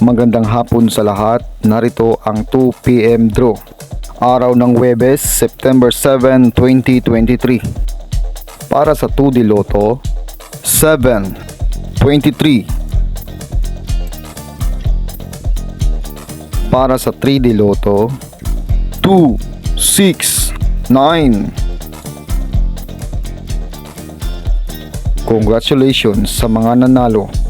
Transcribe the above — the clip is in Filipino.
Magandang hapon sa lahat. Narito ang 2pm draw. Araw ng Webes, September 7, 2023. Para sa 2D Lotto, 7, 23. Para sa 3D Lotto, 2, 6, 9. Congratulations sa mga nanalo.